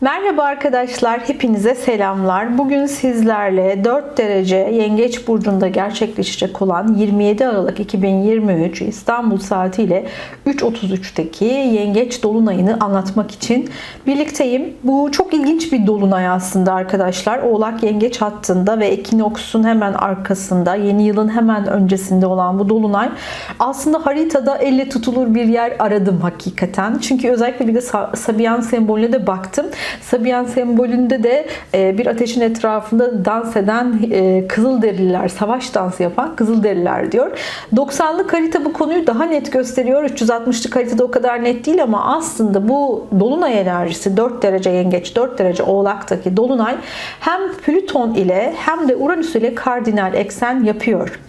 Merhaba arkadaşlar, hepinize selamlar. Bugün sizlerle 4 derece Yengeç Burcu'nda gerçekleşecek olan 27 Aralık 2023 İstanbul saatiyle 3.33'teki Yengeç Dolunay'ını anlatmak için birlikteyim. Bu çok ilginç bir Dolunay aslında arkadaşlar. Oğlak Yengeç hattında ve Ekinoks'un hemen arkasında, yeni yılın hemen öncesinde olan bu Dolunay aslında haritada elle tutulur bir yer aradım hakikaten. Çünkü özellikle bir de Sabian sembolüne de baktım. Sabian sembolünde de e, bir ateşin etrafında dans eden e, Kızılderililer, savaş dansı yapan Kızılderililer diyor. 90'lık harita bu konuyu daha net gösteriyor. 360'lık haritada o kadar net değil ama aslında bu dolunay enerjisi 4 derece yengeç, 4 derece oğlaktaki dolunay hem Plüton ile hem de Uranüs ile kardinal eksen yapıyor.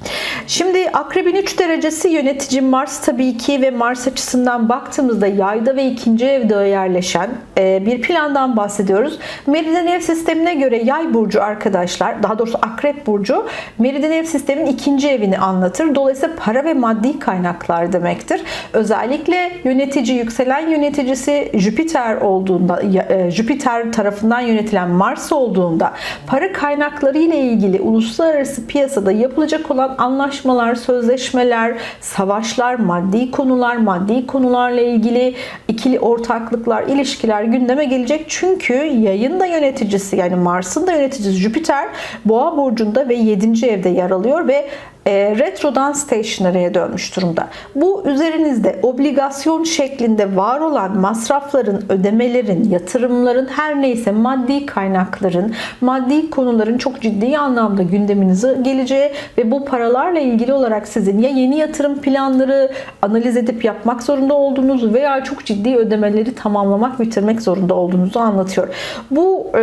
Şimdi akrebin 3 derecesi yönetici Mars tabii ki ve Mars açısından baktığımızda yayda ve ikinci evde yerleşen e, bir plandan bahsediyoruz. Meridyen ev sistemine göre yay burcu arkadaşlar, daha doğrusu akrep burcu meridyen ev sistemin ikinci evini anlatır. Dolayısıyla para ve maddi kaynaklar demektir. Özellikle yönetici, yükselen yöneticisi Jüpiter olduğunda, e, Jüpiter tarafından yönetilen Mars olduğunda para kaynakları ile ilgili uluslararası piyasada yapılacak olan anlaşmalar, sözleşmeler, savaşlar, maddi konular, maddi konularla ilgili ikili ortaklıklar, ilişkiler gündeme gelecek. Çünkü yayın da yöneticisi yani Mars'ın da yöneticisi Jüpiter Boğa burcunda ve 7. evde yer alıyor ve e, retrodan stationary'e dönmüş durumda. Bu üzerinizde obligasyon şeklinde var olan masrafların, ödemelerin, yatırımların her neyse maddi kaynakların, maddi konuların çok ciddi anlamda gündeminize geleceği ve bu paralarla ilgili olarak sizin ya yeni yatırım planları analiz edip yapmak zorunda olduğunuz veya çok ciddi ödemeleri tamamlamak, bitirmek zorunda olduğunuzu anlatıyor. Bu e,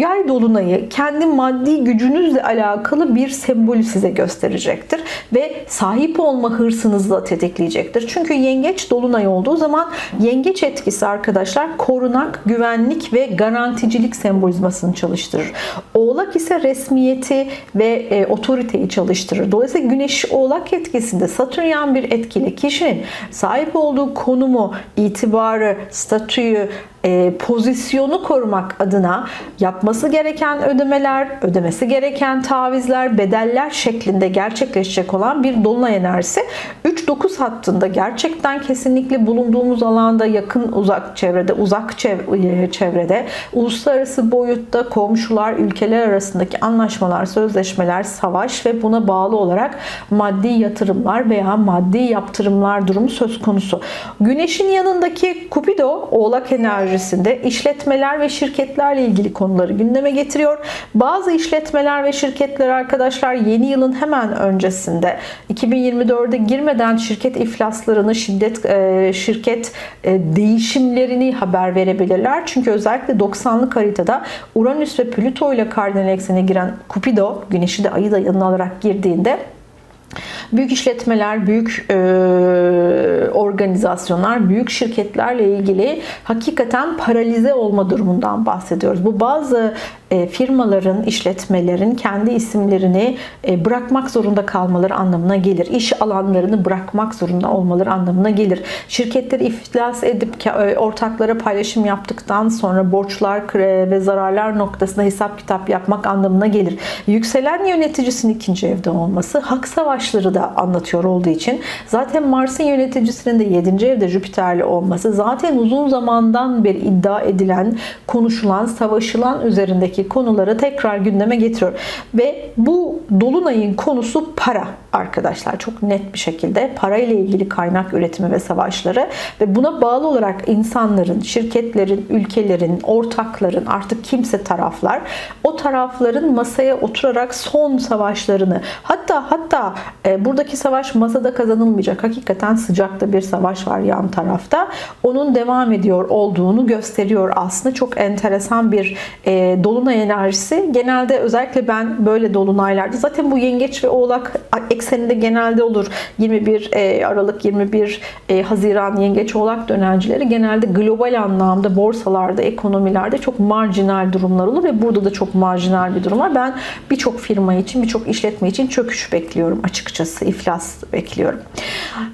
yay dolunayı kendi maddi gücünüzle alakalı bir sembolü size gösterecek gösterecektir ve sahip olma hırsınızı da tetikleyecektir. Çünkü yengeç dolunay olduğu zaman yengeç etkisi arkadaşlar korunak, güvenlik ve garanticilik sembolizmasını çalıştırır. Oğlak ise resmiyeti ve e, otoriteyi çalıştırır. Dolayısıyla güneş oğlak etkisinde satürn bir etkili kişinin sahip olduğu konumu, itibarı, statüyü, e, pozisyonu korumak adına yapması gereken ödemeler, ödemesi gereken tavizler, bedeller şeklinde gerçekleşecek olan bir dolunay enerjisi 3-9 hattında gerçekten kesinlikle bulunduğumuz alanda yakın uzak çevrede, uzak e, çevrede, uluslararası boyutta komşular, ülkeler arasındaki anlaşmalar, sözleşmeler, savaş ve buna bağlı olarak maddi yatırımlar veya maddi yaptırımlar durumu söz konusu. Güneşin yanındaki Kupido, Oğlak enerjisi enerjisinde işletmeler ve şirketlerle ilgili konuları gündeme getiriyor. Bazı işletmeler ve şirketler arkadaşlar yeni yılın hemen öncesinde 2024'e girmeden şirket iflaslarını, şiddet e, şirket e, değişimlerini haber verebilirler. Çünkü özellikle 90'lık haritada Uranüs ve Plüto ile kardinal eksene giren Cupido, Güneş'i de ayı da yanına alarak girdiğinde büyük işletmeler, büyük e, organizasyonlar, büyük şirketlerle ilgili hakikaten paralize olma durumundan bahsediyoruz. Bu bazı e, firmaların, işletmelerin kendi isimlerini e, bırakmak zorunda kalmaları anlamına gelir. İş alanlarını bırakmak zorunda olmaları anlamına gelir. Şirketleri iflas edip e, ortaklara paylaşım yaptıktan sonra borçlar ve zararlar noktasında hesap kitap yapmak anlamına gelir. Yükselen yöneticisinin ikinci evde olması hak savaşları da anlatıyor olduğu için zaten Mars'ın yöneticisinin de 7. evde Jüpiter'li olması zaten uzun zamandan beri iddia edilen, konuşulan, savaşılan üzerindeki konuları tekrar gündeme getiriyor. Ve bu dolunayın konusu para arkadaşlar. Çok net bir şekilde para ile ilgili kaynak üretimi ve savaşları ve buna bağlı olarak insanların, şirketlerin, ülkelerin, ortakların artık kimse taraflar o tarafların masaya oturarak son savaşlarını hatta hatta e, buradaki savaş masada kazanılmayacak. Hakikaten sıcakta bir savaş var yan tarafta. Onun devam ediyor olduğunu gösteriyor aslında. Çok enteresan bir e, dolunay enerjisi. Genelde özellikle ben böyle dolunaylarda zaten bu yengeç ve oğlak ekseninde genelde olur. 21 e, Aralık 21 e, Haziran yengeç oğlak dönencileri genelde global anlamda borsalarda, ekonomilerde çok marjinal durumlar olur ve burada da çok marjinal bir durum var. Ben birçok firma için, birçok işletme için çöküş bekliyorum açıkçası. iflas bekliyorum.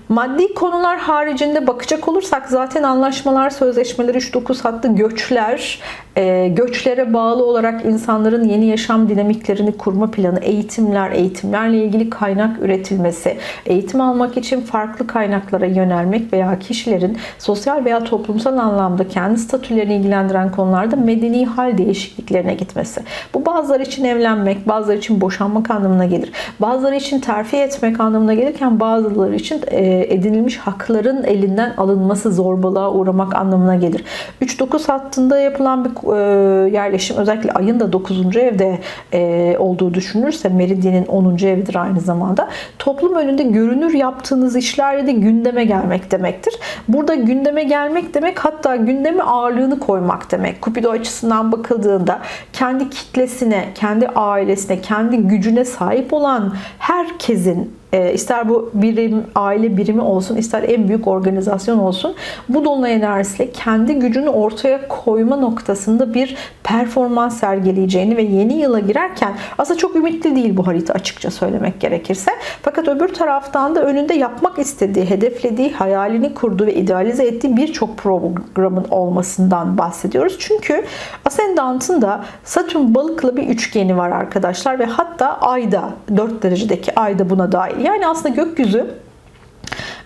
Maddi konular haricinde bakacak olursak zaten anlaşmalar, sözleşmeler, 3-9 hattı göçler, e, göçlere bağlı olarak insanların yeni yaşam dinamiklerini kurma planı, eğitimler, eğitimlerle ilgili kaynak üretilmesi, eğitim almak için farklı kaynaklara yönelmek veya kişilerin sosyal veya toplumsal anlamda kendi statülerini ilgilendiren konularda medeni hal değişikliklerine gitmesi. Bu bazıları için evlenmek, bazıları için boşanmak anlamına gelir. Bazıları için terfi etmek anlamına gelirken bazıları için e, edinilmiş hakların elinden alınması, zorbalığa uğramak anlamına gelir. 3-9 hattında yapılan bir e, yerleşim özellikle ayın da 9. evde e, olduğu düşünülürse Meridyen'in 10. evidir aynı zamanda. Toplum önünde görünür yaptığınız işlerle de gündeme gelmek demektir. Burada gündeme gelmek demek hatta gündeme ağırlığını koymak demek. Kupido açısından bakıldığında kendi kitlesine, kendi ailesine, kendi gücüne sahip olan herkesin e, ister bu birim, aile birimi olsun, ister en büyük organizasyon olsun bu dolunay enerjisiyle kendi gücünü ortaya koyma noktasında bir performans sergileyeceğini ve yeni yıla girerken aslında çok ümitli değil bu harita açıkça söylemek gerekirse. Fakat öbür taraftan da önünde yapmak istediği, hedeflediği, hayalini kurduğu ve idealize ettiği birçok programın olmasından bahsediyoruz. Çünkü Ascendant'ın da Satürn balıkla bir üçgeni var arkadaşlar ve hatta Ayda 4 derecedeki Ayda buna dahil. Yani aslında gökyüzü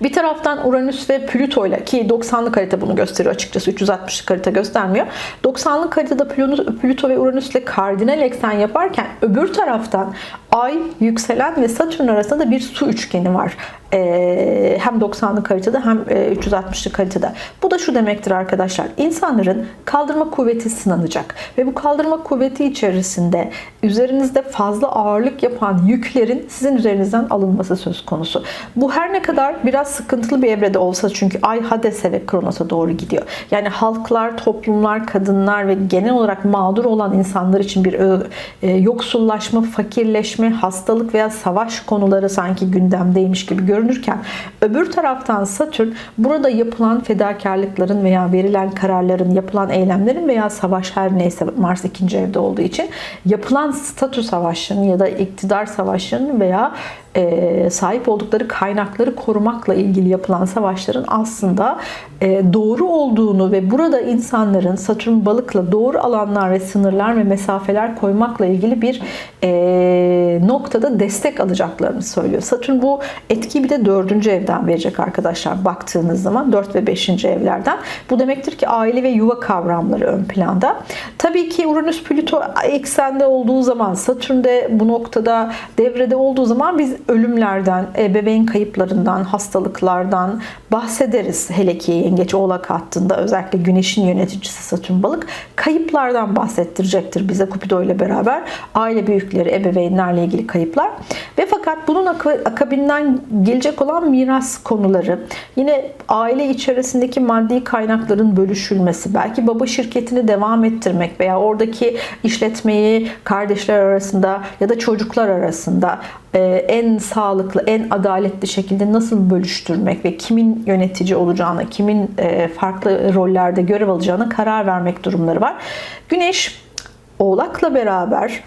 bir taraftan Uranüs ve Plüto ile ki 90'lık harita bunu gösteriyor açıkçası 360'lık harita göstermiyor. 90'lık haritada Plüto ve Uranüs ile kardinal eksen yaparken öbür taraftan Ay, yükselen ve Satürn arasında da bir su üçgeni var. Ee, hem 90'lık haritada hem 360'lık haritada. Bu da şu demektir arkadaşlar. İnsanların kaldırma kuvveti sınanacak. Ve bu kaldırma kuvveti içerisinde üzerinizde fazla ağırlık yapan yüklerin sizin üzerinizden alınması söz konusu. Bu her ne kadar biraz sıkıntılı bir evrede olsa çünkü Ay Hades'e ve Kronos'a doğru gidiyor. Yani halklar, toplumlar, kadınlar ve genel olarak mağdur olan insanlar için bir e, yoksullaşma, fakirleşme, hastalık veya savaş konuları sanki gündemdeymiş gibi görünürken öbür taraftan Satürn burada yapılan fedakarlıkların veya verilen kararların, yapılan eylemlerin veya savaş her neyse Mars ikinci evde olduğu için yapılan statü savaşının ya da iktidar savaşının veya e, sahip oldukları kaynakları korumakla ilgili yapılan savaşların aslında e, doğru olduğunu ve burada insanların Satürn balıkla doğru alanlar ve sınırlar ve mesafeler koymakla ilgili bir e, noktada destek alacaklarını söylüyor. Satürn bu etkiyi bir de dördüncü evden verecek arkadaşlar baktığınız zaman dört ve beşinci evlerden. Bu demektir ki aile ve yuva kavramları ön planda. Tabii ki Uranüs Plüto eksende olduğu zaman Satürn'de bu noktada devrede olduğu zaman biz ölümlerden, ebeveyn kayıplarından, hastalıklardan bahsederiz. Hele ki yengeç oğlak hattında özellikle güneşin yöneticisi Satürn balık kayıplardan bahsettirecektir bize Kupido ile beraber. Aile büyükleri, ebeveynlerle ilgili kayıplar. Ve fakat bunun akabinden gelecek olan miras konuları, yine aile içerisindeki maddi kaynakların bölüşülmesi, belki baba şirketini devam ettirmek veya oradaki işletmeyi kardeşler arasında ya da çocuklar arasında en sağlıklı, en adaletli şekilde nasıl bölüştürmek ve kimin yönetici olacağını, kimin e, farklı rollerde görev alacağını karar vermek durumları var. Güneş Oğlak'la beraber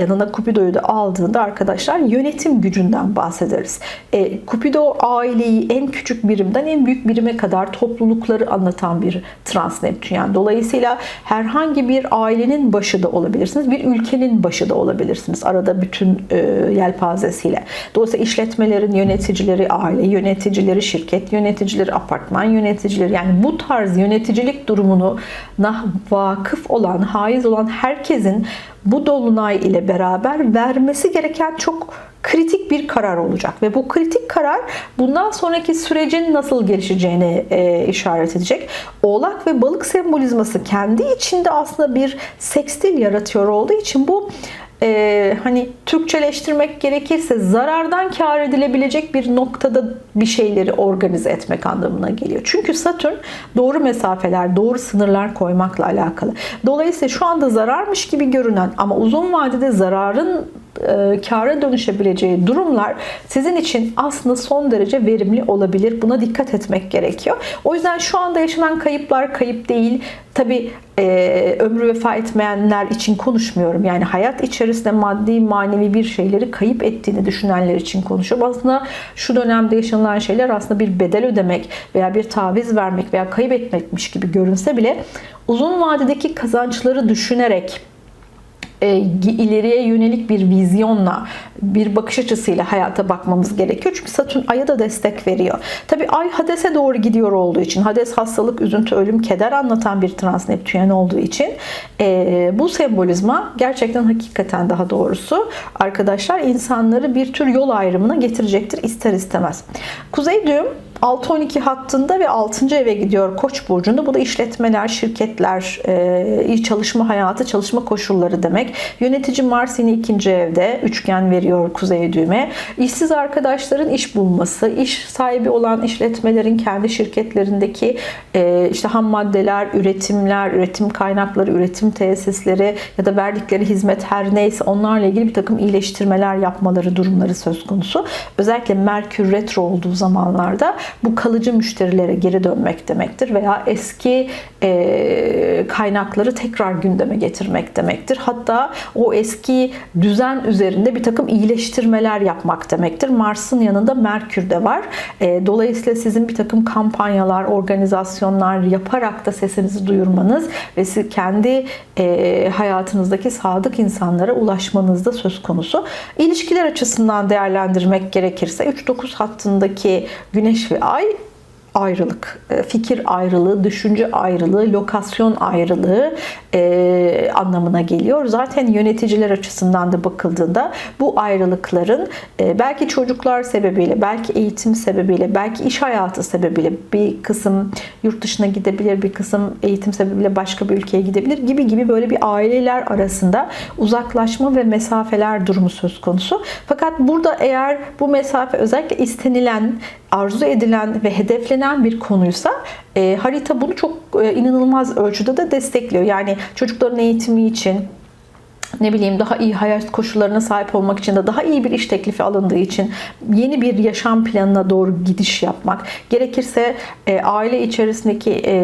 yanına Cupido'yu da aldığında arkadaşlar yönetim gücünden bahsederiz. E, Cupido aileyi en küçük birimden en büyük birime kadar toplulukları anlatan bir trans Neptün. Yani dolayısıyla herhangi bir ailenin başı da olabilirsiniz. Bir ülkenin başı da olabilirsiniz. Arada bütün e, yelpazesiyle. Dolayısıyla işletmelerin yöneticileri, aile yöneticileri, şirket yöneticileri, apartman yöneticileri yani bu tarz yöneticilik durumunu vakıf olan, haiz olan herkesin bu dolunay ile beraber vermesi gereken çok kritik bir karar olacak ve bu kritik karar bundan sonraki sürecin nasıl gelişeceğini e, işaret edecek. Oğlak ve balık sembolizması kendi içinde aslında bir sekstil yaratıyor olduğu için bu e, hani Türkçeleştirmek gerekirse zarardan kar edilebilecek bir noktada bir şeyleri organize etmek anlamına geliyor. Çünkü Satürn doğru mesafeler, doğru sınırlar koymakla alakalı. Dolayısıyla şu anda zararmış gibi görünen ama uzun vadede zararın e, kâra dönüşebileceği durumlar sizin için aslında son derece verimli olabilir. Buna dikkat etmek gerekiyor. O yüzden şu anda yaşanan kayıplar kayıp değil. Tabi e, ömrü vefa etmeyenler için konuşmuyorum. Yani hayat içerisinde maddi manevi bir şeyleri kayıp ettiğini düşünenler için konuşuyorum. Aslında şu dönemde yaşanılan şeyler aslında bir bedel ödemek veya bir taviz vermek veya kayıp etmekmiş gibi görünse bile uzun vadedeki kazançları düşünerek ileriye yönelik bir vizyonla, bir bakış açısıyla hayata bakmamız gerekiyor. Çünkü Satürn Ay'a da destek veriyor. Tabi Ay Hades'e doğru gidiyor olduğu için, Hades hastalık, üzüntü, ölüm, keder anlatan bir trans Neptüyen olduğu için e, bu sembolizma gerçekten hakikaten daha doğrusu arkadaşlar insanları bir tür yol ayrımına getirecektir ister istemez. Kuzey düğüm 6-12 hattında ve 6. eve gidiyor Koç burcunda. Bu da işletmeler, şirketler, e, çalışma hayatı, çalışma koşulları demek. Yönetici Mars yine 2. evde üçgen veriyor kuzey düğme. İşsiz arkadaşların iş bulması, iş sahibi olan işletmelerin kendi şirketlerindeki e, işte ham maddeler, üretimler, üretim kaynakları, üretim tesisleri ya da verdikleri hizmet her neyse onlarla ilgili bir takım iyileştirmeler yapmaları durumları söz konusu. Özellikle Merkür retro olduğu zamanlarda bu kalıcı müşterilere geri dönmek demektir veya eski e, kaynakları tekrar gündeme getirmek demektir. Hatta o eski düzen üzerinde bir takım iyileştirmeler yapmak demektir. Mars'ın yanında Merkür de var. E, dolayısıyla sizin bir takım kampanyalar, organizasyonlar yaparak da sesinizi duyurmanız ve siz kendi e, hayatınızdaki sadık insanlara ulaşmanız da söz konusu. İlişkiler açısından değerlendirmek gerekirse 3-9 hattındaki Güneş ve Ay ayrılık, e, fikir ayrılığı, düşünce ayrılığı, lokasyon ayrılığı e, anlamına geliyor. Zaten yöneticiler açısından da bakıldığında bu ayrılıkların e, belki çocuklar sebebiyle, belki eğitim sebebiyle, belki iş hayatı sebebiyle bir kısım yurt dışına gidebilir, bir kısım eğitim sebebiyle başka bir ülkeye gidebilir gibi gibi böyle bir aileler arasında uzaklaşma ve mesafeler durumu söz konusu. Fakat burada eğer bu mesafe özellikle istenilen, arzu edilen ve hedeflenen bir konuysa e, harita bunu çok e, inanılmaz ölçüde de destekliyor. Yani çocukların eğitimi için ne bileyim daha iyi hayat koşullarına sahip olmak için de daha iyi bir iş teklifi alındığı için yeni bir yaşam planına doğru gidiş yapmak gerekirse e, aile içerisindeki e,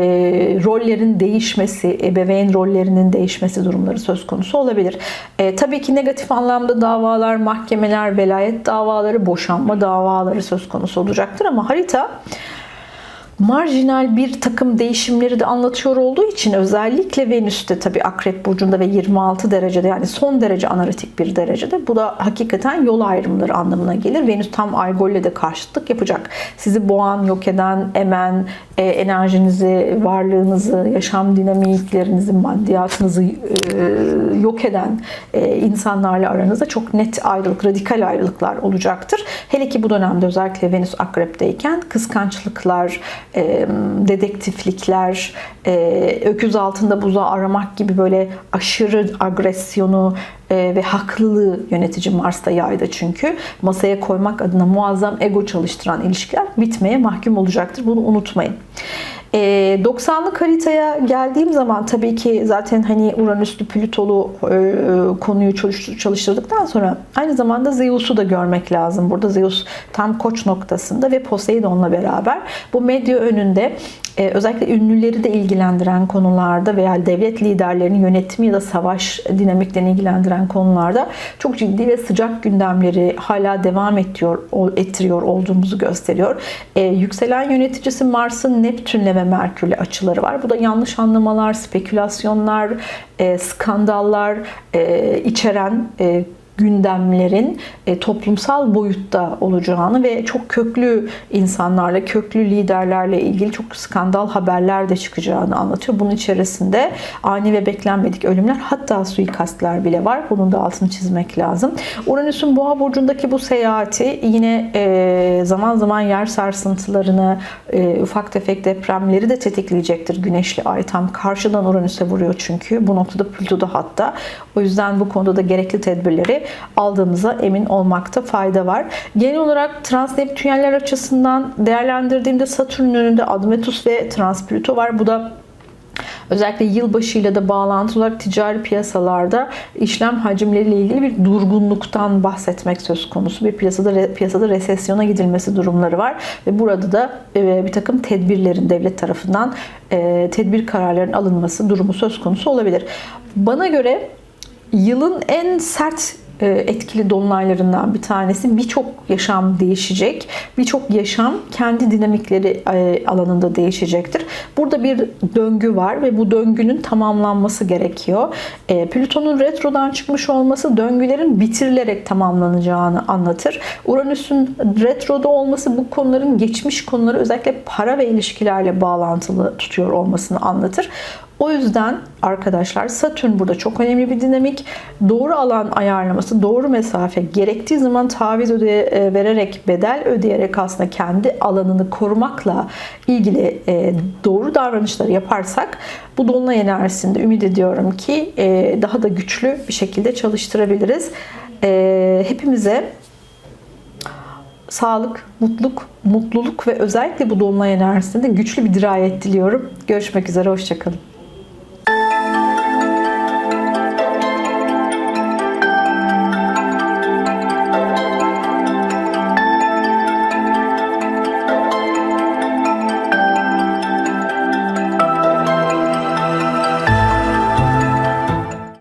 rollerin değişmesi ebeveyn rollerinin değişmesi durumları söz konusu olabilir. E, tabii ki negatif anlamda davalar mahkemeler velayet davaları boşanma davaları söz konusu olacaktır ama harita marjinal bir takım değişimleri de anlatıyor olduğu için özellikle Venüs'te tabi Akrep Burcu'nda ve 26 derecede yani son derece analitik bir derecede bu da hakikaten yol ayrımları anlamına gelir. Venüs tam Algol'le de karşıtlık yapacak. Sizi boğan, yok eden, emen, e, enerjinizi, varlığınızı, yaşam dinamiklerinizi, maddiyatınızı e, yok eden e, insanlarla aranızda çok net ayrılık, radikal ayrılıklar olacaktır. Hele ki bu dönemde özellikle Venüs Akrep'teyken kıskançlıklar, dedektiflikler, öküz altında buzağı aramak gibi böyle aşırı agresyonu ve haklılığı yönetici Mars'ta yayda çünkü masaya koymak adına muazzam ego çalıştıran ilişkiler bitmeye mahkum olacaktır. Bunu unutmayın. 90'lık haritaya geldiğim zaman tabii ki zaten hani Uranüslü Plütolu konuyu çalıştırdıktan sonra aynı zamanda Zeus'u da görmek lazım. Burada Zeus tam koç noktasında ve Poseidon'la beraber bu medya önünde özellikle ünlüleri de ilgilendiren konularda veya devlet liderlerinin yönetimi ya da savaş dinamiklerini ilgilendiren konularda çok ciddi ve sıcak gündemleri hala devam ettiriyor, ettiriyor olduğumuzu gösteriyor. Yükselen yöneticisi Mars'ın Neptünle ve Merkür'le açıları var. Bu da yanlış anlamalar, spekülasyonlar, skandallar içeren gündemlerin e, toplumsal boyutta olacağını ve çok köklü insanlarla, köklü liderlerle ilgili çok skandal haberler de çıkacağını anlatıyor. Bunun içerisinde ani ve beklenmedik ölümler hatta suikastler bile var. Bunun da altını çizmek lazım. Uranüs'ün Boğa burcundaki bu seyahati yine e, zaman zaman yer sarsıntılarını, e, ufak tefek depremleri de tetikleyecektir. Güneşli ay tam karşıdan Uranüs'e vuruyor çünkü. Bu noktada Plüto da hatta. O yüzden bu konuda da gerekli tedbirleri aldığımıza emin olmakta fayda var. Genel olarak transneptünyeller açısından değerlendirdiğimde Satürn'ün önünde Admetus ve Transpluto var. Bu da Özellikle yılbaşıyla da bağlantılı olarak ticari piyasalarda işlem hacimleriyle ilgili bir durgunluktan bahsetmek söz konusu. Bir piyasada piyasada resesyona gidilmesi durumları var ve burada da e, bir takım tedbirlerin devlet tarafından e, tedbir kararlarının alınması durumu söz konusu olabilir. Bana göre yılın en sert etkili dolunaylarından bir tanesi. Birçok yaşam değişecek. Birçok yaşam kendi dinamikleri e, alanında değişecektir. Burada bir döngü var ve bu döngünün tamamlanması gerekiyor. E, Plüton'un retrodan çıkmış olması döngülerin bitirilerek tamamlanacağını anlatır. Uranüs'ün retroda olması bu konuların geçmiş konuları özellikle para ve ilişkilerle bağlantılı tutuyor olmasını anlatır. O yüzden arkadaşlar Satürn burada çok önemli bir dinamik. Doğru alan ayarlaması, doğru mesafe, gerektiği zaman taviz ödeye, e, vererek, bedel ödeyerek aslında kendi alanını korumakla ilgili e, doğru davranışları yaparsak bu dolunay enerjisinde ümit ediyorum ki e, daha da güçlü bir şekilde çalıştırabiliriz. Hepimize sağlık, mutluluk, mutluluk ve özellikle bu dolunay enerjisinde güçlü bir dirayet diliyorum. Görüşmek üzere, hoşçakalın.